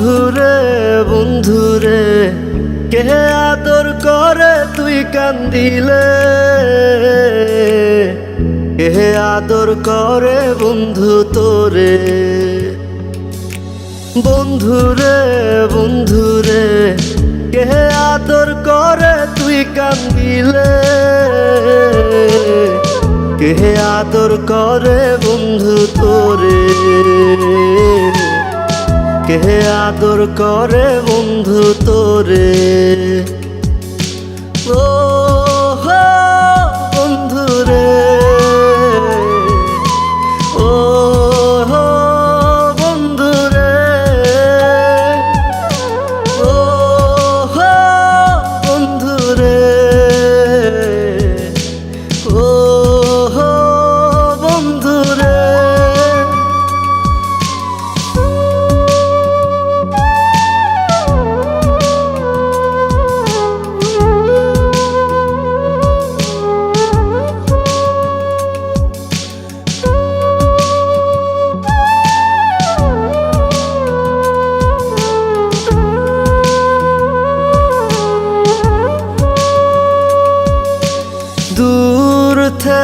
বন্ধুরে বন্ধুরে, কে আদর করে তুই কান্দিলে? কে আদর করে বন্ধু তোরে? বন্ধুরে বন্ধুরে, কে আদর করে তুই কান্দিলে? কে আদর করে বন্ধু তোরে? কে আদর করে বন্ধু তোরে? ও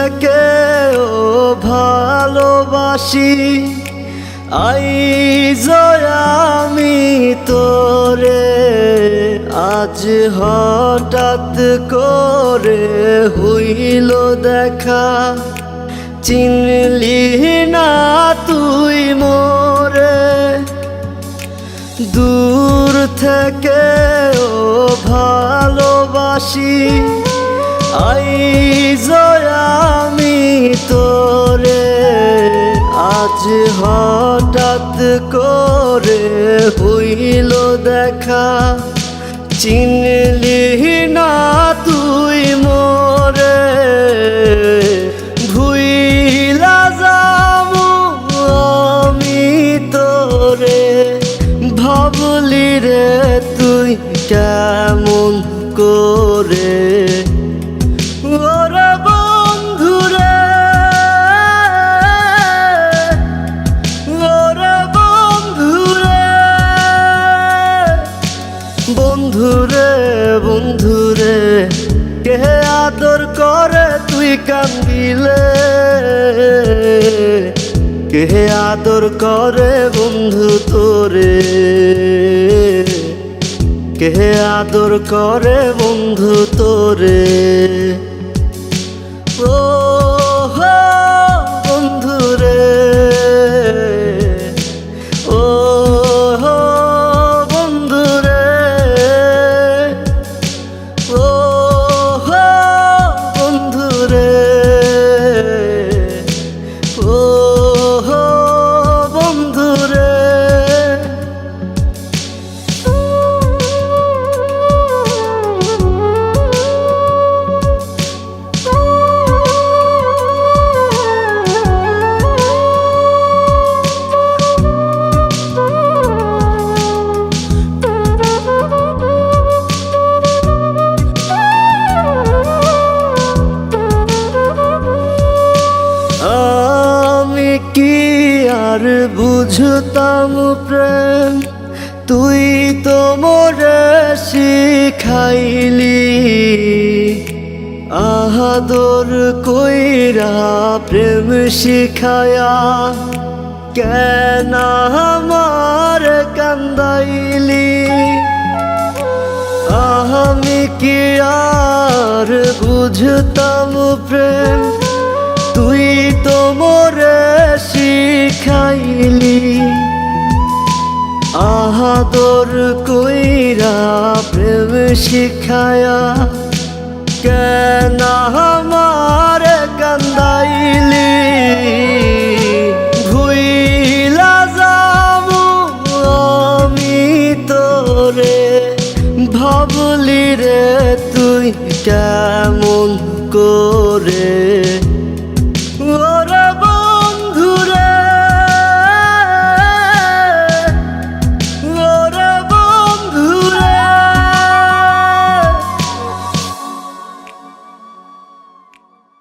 থেকে ও ভালোবাসি। আই আমি তোরে, আজ হঠাৎ করে হইল দেখা। চিনলি না তুই মোরে, দূর থেকে ও ভালোবাসি। আই আমি তোরে, আজ হঠাৎ করে হইল দেখা। চিনলি না তুই মোরে, ভুইলা যাব আমি তোরে। ভাবলি রে তুই কেমন করে? তুই কান্দিলে কে আদর করে বন্ধু তোরে? কে আদর করে বন্ধু তোরে? আর বুঝতাম প্রেম, তুই তো মোরে শিখাইলি। আহাদর কইরা প্রেম শিখায়া কেন আমার কান্দাইলি? আমি কি আর বুঝতাম প্রেম, তুই তো মোরে শিখাইলি আহাদর কইরা প্রেম শিখায়া, কেন আমার কান্দাইলি? ভুইলা যাব আমি তোরে, ভাবলি রে তুই কেমন করে?